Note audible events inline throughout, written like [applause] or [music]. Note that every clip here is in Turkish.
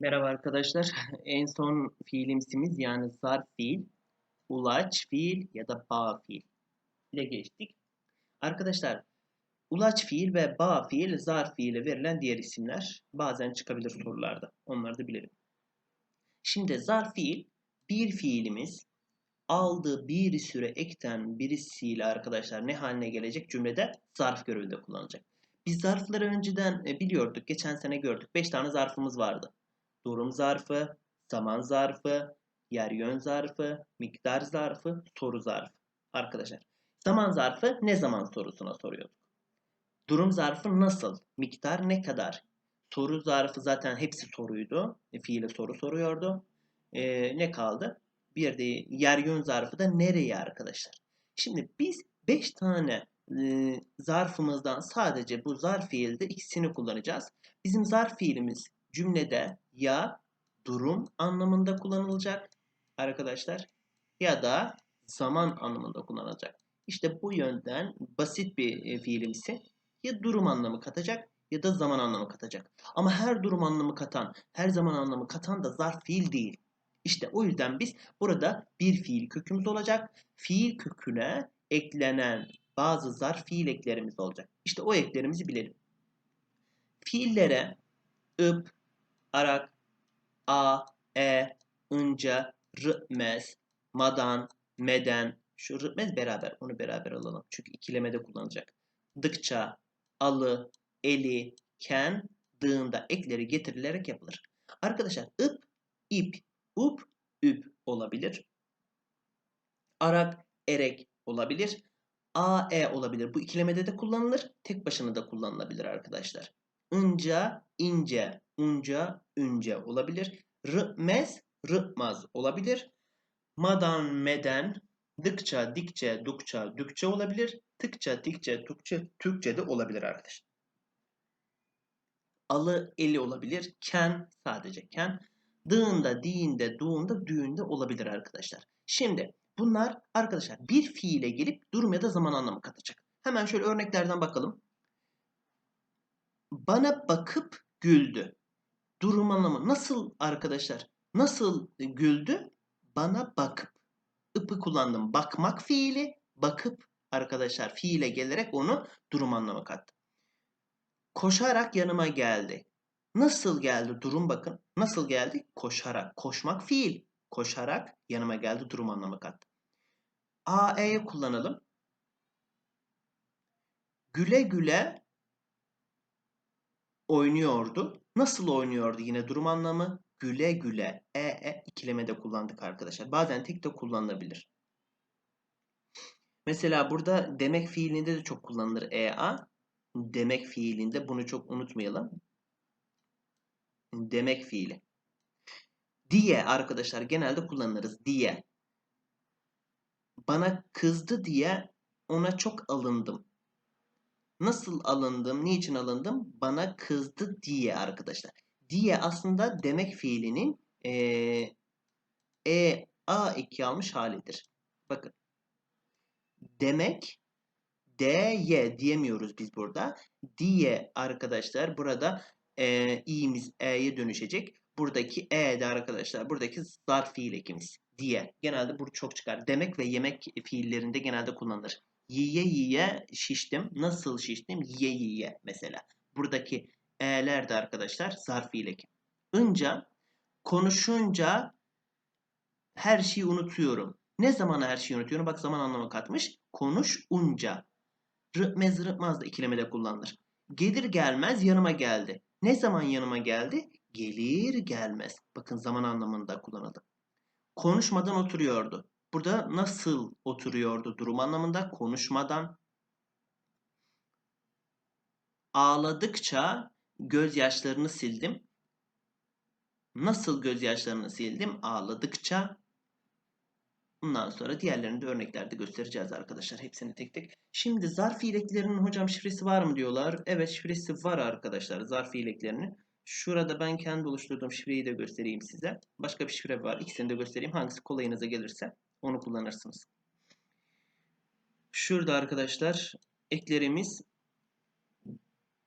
Merhaba arkadaşlar. [laughs] En son fiilimsimiz yani zarf fiil, ulaç fiil ya da bağ fiil ile geçtik. Arkadaşlar ulaç fiil ve bağ fiil zarf fiile verilen diğer isimler. Bazen çıkabilir sorularda. Onları da bilelim. Şimdi zarf fiil bir fiilimiz aldığı bir süre ekten birisiyle arkadaşlar ne haline gelecek cümlede zarf görevinde kullanılacak. Biz zarfları önceden e, biliyorduk. Geçen sene gördük. 5 tane zarfımız vardı durum zarfı, zaman zarfı, yer yön zarfı, miktar zarfı, soru zarfı. Arkadaşlar zaman zarfı ne zaman sorusuna soruyorduk. Durum zarfı nasıl, miktar ne kadar. Soru zarfı zaten hepsi soruydu. E, fiile soru soruyordu. Ee, ne kaldı? Bir de yer yön zarfı da nereye arkadaşlar? Şimdi biz 5 tane e, zarfımızdan sadece bu zarf fiilde ikisini kullanacağız. Bizim zarf fiilimiz cümlede ya durum anlamında kullanılacak arkadaşlar ya da zaman anlamında kullanılacak. İşte bu yönden basit bir e, fiilimsi ya durum anlamı katacak ya da zaman anlamı katacak. Ama her durum anlamı katan, her zaman anlamı katan da zarf fiil değil. İşte o yüzden biz burada bir fiil kökümüz olacak. Fiil köküne eklenen bazı zarf fiil eklerimiz olacak. İşte o eklerimizi bilelim. Fiillere ıp, arak, a, e, ınca, rıtmez, madan, meden, şu rıtmez beraber, onu beraber alalım. Çünkü ikilemede kullanacak. Dıkça, alı, eli, ken, dığında ekleri getirilerek yapılır. Arkadaşlar ıp, ip, up, üp olabilir. Arak, erek olabilir. A, e olabilir. Bu ikilemede de kullanılır. Tek başına da kullanılabilir arkadaşlar. Inca, ince, unca, ünce olabilir. Rımez, rımaz olabilir. Madan, meden, dıkça, dikçe, dukça, dükçe olabilir. Tıkça, dikçe, tukça, Türkçe de olabilir arkadaşlar. Alı, eli olabilir. Ken, sadece ken. Dığında, diğinde,duğunda, düğünde olabilir arkadaşlar. Şimdi bunlar arkadaşlar bir fiile gelip durum ya da zaman anlamı katacak. Hemen şöyle örneklerden bakalım. Bana bakıp güldü. Durum anlamı nasıl arkadaşlar? Nasıl güldü? Bana bakıp. Ipı kullandım. Bakmak fiili. Bakıp arkadaşlar fiile gelerek onu durum anlamı kattı. Koşarak yanıma geldi. Nasıl geldi durum bakın. Nasıl geldi? Koşarak. Koşmak fiil. Koşarak yanıma geldi durum anlamı kattı. AE'yi kullanalım. Güle güle oynuyordu. Nasıl oynuyordu yine durum anlamı? Güle güle. E, e ikilemede kullandık arkadaşlar. Bazen tek de kullanılabilir. Mesela burada demek fiilinde de çok kullanılır ea. Demek fiilinde bunu çok unutmayalım. Demek fiili. Diye arkadaşlar genelde kullanırız. Diye. Bana kızdı diye ona çok alındım. Nasıl alındım? Niçin alındım? Bana kızdı diye arkadaşlar. Diye aslında demek fiilinin e, e a eki almış halidir. Bakın. Demek d'ye diyemiyoruz biz burada. Diye arkadaşlar burada e, i'miz e'ye dönüşecek. Buradaki e de arkadaşlar buradaki zarf fiil ekimiz diye. Genelde bu çok çıkar. Demek ve yemek fiillerinde genelde kullanılır. Yiye yiye şiştim. Nasıl şiştim? Yiye yiye mesela. Buradaki e'ler de arkadaşlar zarf fiilek. Önce konuşunca her şeyi unutuyorum. Ne zaman her şeyi unutuyorum? Bak zaman anlamı katmış. Konuşunca. Rıtmez rıtmaz da ikilemede kullanılır. Gelir gelmez yanıma geldi. Ne zaman yanıma geldi? Gelir gelmez. Bakın zaman anlamında kullanıldı. Konuşmadan oturuyordu. Burada nasıl oturuyordu durum anlamında konuşmadan. Ağladıkça gözyaşlarını sildim. Nasıl gözyaşlarını sildim? Ağladıkça. Bundan sonra diğerlerini de örneklerde göstereceğiz arkadaşlar. Hepsini tek tek. Şimdi zarf fiileklerinin hocam şifresi var mı diyorlar. Evet şifresi var arkadaşlar zarf fiileklerinin. Şurada ben kendi oluşturduğum şifreyi de göstereyim size. Başka bir şifre var. İkisini de göstereyim. Hangisi kolayınıza gelirse. Onu kullanırsınız. Şurada arkadaşlar eklerimiz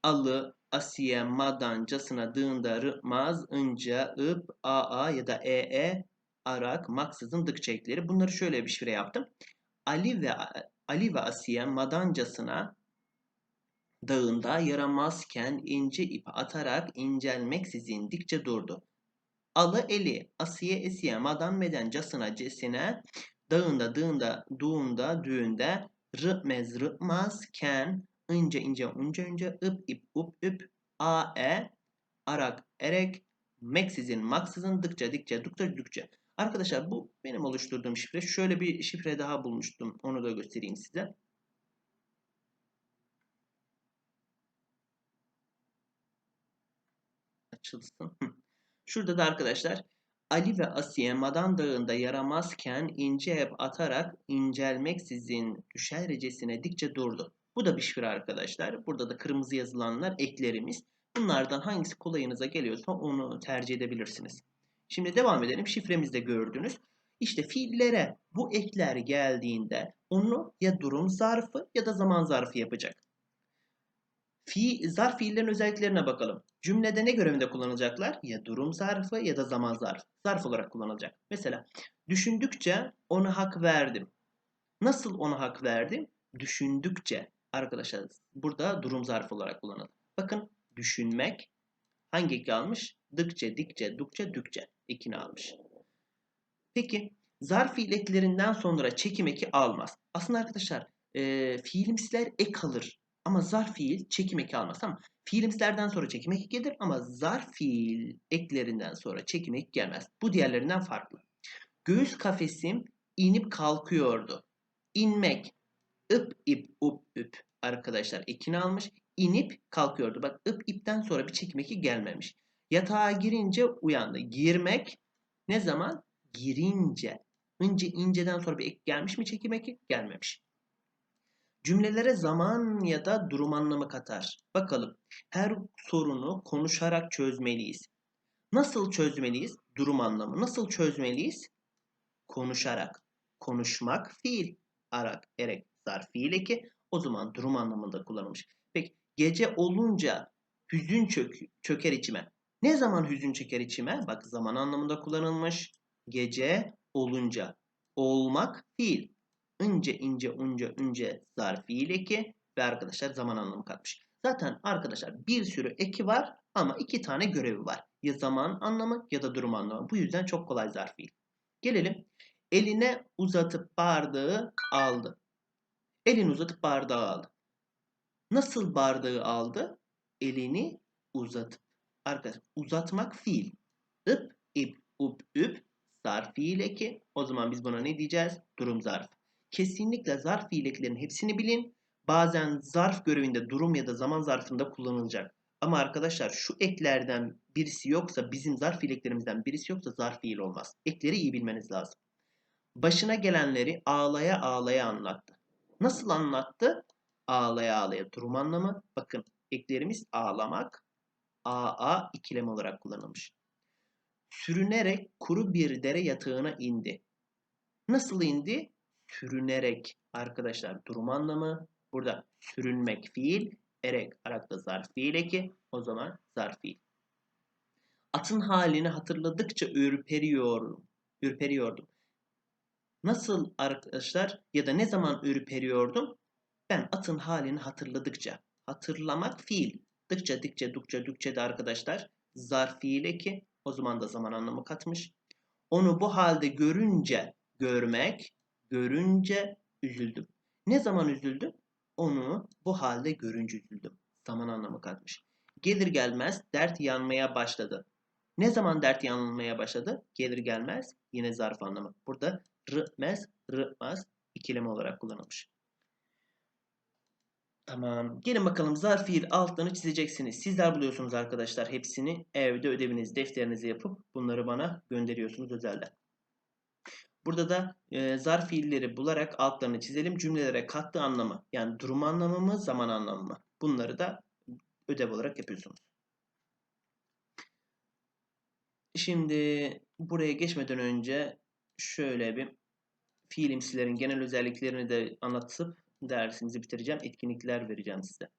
alı, Asiye madancasına dığında rıkmaz, ınca, ıp, aa ya da ee, arak, maksızın dık çekleri. Bunları şöyle bir şifre yaptım. Ali ve Ali ve Asiye madancasına dağında yaramazken ince ip atarak incelmeksizin dikçe durdu. Alı eli, Asiye esiye, madan medencasına cesine, dağında dağında,duğunda düğünde, rıpmez rıpmaz, ken, ince ince unca unca, ıp ip up üp, a e, arak erek, meksizin maksızın, dıkça dikçe, dukça dükçe. Arkadaşlar bu benim oluşturduğum şifre. Şöyle bir şifre daha bulmuştum. Onu da göstereyim size. Açılsın. Şurada da arkadaşlar Ali ve Asiye Madan Dağı'nda yaramazken ince hep atarak incelmeksizin düşercesine dikçe durdu. Bu da bir şifre arkadaşlar. Burada da kırmızı yazılanlar eklerimiz. Bunlardan hangisi kolayınıza geliyorsa onu tercih edebilirsiniz. Şimdi devam edelim. Şifremizde gördünüz. İşte fiillere bu ekler geldiğinde onu ya durum zarfı ya da zaman zarfı yapacak. Fi, zarf fiillerin özelliklerine bakalım. Cümlede ne görevinde kullanılacaklar? Ya durum zarfı ya da zaman zarfı. Zarf olarak kullanılacak. Mesela düşündükçe ona hak verdim. Nasıl ona hak verdim? Düşündükçe. Arkadaşlar burada durum zarfı olarak kullanılır. Bakın düşünmek hangi eki almış? Dıkçe, dikçe, dukçe, dükçe ekini almış. Peki zarf fiil eklerinden sonra çekim eki almaz. Aslında arkadaşlar e, fiilimsiler ek alır. Ama zarf fiil çekim eki almaz. Tamam Fiilimslerden sonra çekim eki gelir ama zarf fiil eklerinden sonra çekim eki gelmez. Bu diğerlerinden farklı. Göğüs kafesim inip kalkıyordu. İnmek, ıp ip up üp arkadaşlar ekini almış. İnip kalkıyordu. Bak ıp ipten sonra bir çekim eki gelmemiş. Yatağa girince uyandı. Girmek ne zaman? Girince. Önce inceden sonra bir ek gelmiş mi çekim eki? Gelmemiş. Cümlelere zaman ya da durum anlamı katar. Bakalım. Her sorunu konuşarak çözmeliyiz. Nasıl çözmeliyiz? Durum anlamı. Nasıl çözmeliyiz? Konuşarak. Konuşmak fiil. Arak, erek, zarf fiil eki. O zaman durum anlamında kullanılmış. Peki gece olunca hüzün çök, çöker içime. Ne zaman hüzün çeker içime? Bak zaman anlamında kullanılmış. Gece olunca. Olmak fiil. Ince ince unca unce zarf fiil eki ve arkadaşlar zaman anlamı katmış. Zaten arkadaşlar bir sürü eki var ama iki tane görevi var. Ya zaman anlamı ya da durum anlamı. Bu yüzden çok kolay zarf. Gelelim. Eline uzatıp bardağı aldı. Elini uzatıp bardağı aldı. Nasıl bardağı aldı? Elini uzatıp. Arkadaşlar uzatmak fiil. Ip, ip, up, üp zarf fiil eki. O zaman biz buna ne diyeceğiz? Durum zarf. Kesinlikle zarf fiileklerin hepsini bilin. Bazen zarf görevinde durum ya da zaman zarfında kullanılacak. Ama arkadaşlar şu eklerden birisi yoksa bizim zarf fiileklerimizden birisi yoksa zarf fiil olmaz. Ekleri iyi bilmeniz lazım. Başına gelenleri ağlaya ağlaya anlattı. Nasıl anlattı? Ağlaya ağlaya durum anlamı. Bakın eklerimiz ağlamak, aa ikilem olarak kullanılmış. Sürünerek kuru bir dere yatağına indi. Nasıl indi? Sürünerek arkadaşlar durum anlamı. Burada sürünmek fiil, erek arakta zarf fiil eki. O zaman zarf fiil. Atın halini hatırladıkça ürperiyorum. Ürperiyordum. Nasıl arkadaşlar ya da ne zaman ürperiyordum? Ben atın halini hatırladıkça. Hatırlamak fiil. Dıkça, dikçe, dukça, dükçe de arkadaşlar zarf fiil eki. O zaman da zaman anlamı katmış. Onu bu halde görünce görmek, görünce üzüldüm. Ne zaman üzüldüm? Onu bu halde görünce üzüldüm. Zaman anlamı katmış. Gelir gelmez dert yanmaya başladı. Ne zaman dert yanmaya başladı? Gelir gelmez yine zarf anlamı. Burada rımez, rımaz ikileme olarak kullanılmış. Tamam. Gelin bakalım zarf fiil altlarını çizeceksiniz. Sizler buluyorsunuz arkadaşlar hepsini. Evde ödevinizi, defterinizi yapıp bunları bana gönderiyorsunuz özelden. Burada da e, zarf fiilleri bularak altlarını çizelim. Cümlelere kattığı anlamı yani durum anlamı mı zaman anlamı mı? Bunları da ödev olarak yapıyorsunuz. Şimdi buraya geçmeden önce şöyle bir fiilimsilerin genel özelliklerini de anlatıp dersimizi bitireceğim. Etkinlikler vereceğim size.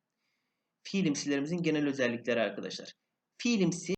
fiilimsilerimizin genel özellikleri arkadaşlar. Fiilimsi